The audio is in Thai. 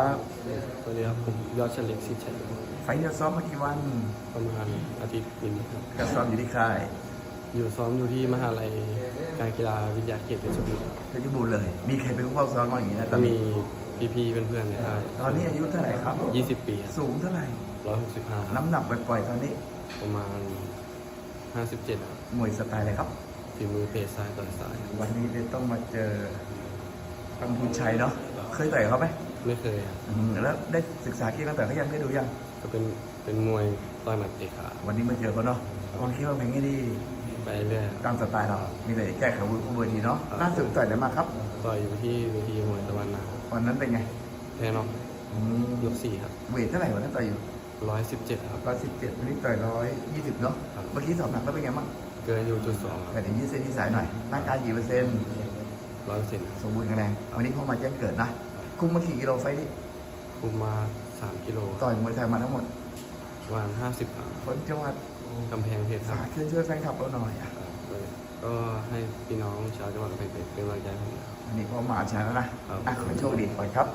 ครับสวัสดีครับผมยอดเฉลิมสิทธิ์ชัยไฟล์จะซ้อมมากี่วันประมาณอาทิตย์หนึงครับ ก็ซ้อมอยู่ที่ค่ายอยู่ซ้อมอยู่ที่มหาลัยการกีฬาวิทยาเขตเพชรบุรีเพชรบูรณ์เลย มีใครเป็นผู้เข้าซ้อมบ้างอย่างนี้นะตก็อนมีนี้พี่ๆเพื่อนๆในค่ายตอนนี้อายุเท่าไหร่ครับ 20 ปีสูงเท่าไหร่ร้อยหกสิบห้าน้ำหนักปล่อยๆตอนนี้ประมาณ 57ครับมวยสไตล์อะไรครับ ฝีมือเตะซ้ายต่อยซ้ายวันนี้เลยต้องมาเจอกัมพูชัยเนาะ เคยต่อยเขาไหม ไม่เคยครับอืมแล้วได้ศึกษาเกี่ยวกับต่อยเขายังได้ดูยัง ก็เป็นเป็นมวยต่อยหมัดเตะขาวันนี้มาเจอเขาเนาะวางคิดว่าเพลงนี้ดีไปเรื่อยครับตามสไตล์เรา มีแต่แก้ไขวุฒิบนทีเนาะล่าสุดต่อยไหนมาครับ ต่อยอยู่ที่เวทีมวยตะวันนาวันนั้นเป็นไงแพ้น็อกอืมยกสี่ครับเวทเท่าไหร่วันนั้นต่อยอยู่ร้อยสิบเจ็ดครับ ร้อยสิบเจ็ดวันนี้ต่อยร้อยยี่สิบเนาะ ครับ เมื่อกี้สอบหนักแล้วเป็นไงบ้างเกินอยู่จุดสองครับแต่เดี๋ยวยืดเส้นยืดสายหน่อยร่างกายกี่เปอร์เซ็นต์ ร้อยเปอร์เซ็นต์สมบูรณ์แข็งแรงวันนี้พ่อมาแจ้งเกิดนะ คุมมากี่กิโลไฟล์นี้คุมมาสามกิโลต่อยมวยไทยมาทั้งหมดประมาณห้าสิบครับคนจังหวัดกำแพงเพชรคสารับเชิญช่วยแฟนคลับเราหน่อยอะก็ให้พี่น้องชาวจังหวัดกำแพงเพชรเป็นกำลังใจให้ผมนะครับ วันนี้พ่อมาชนะแล้วนะครับ อะขอให้โชคดีก่อนครับ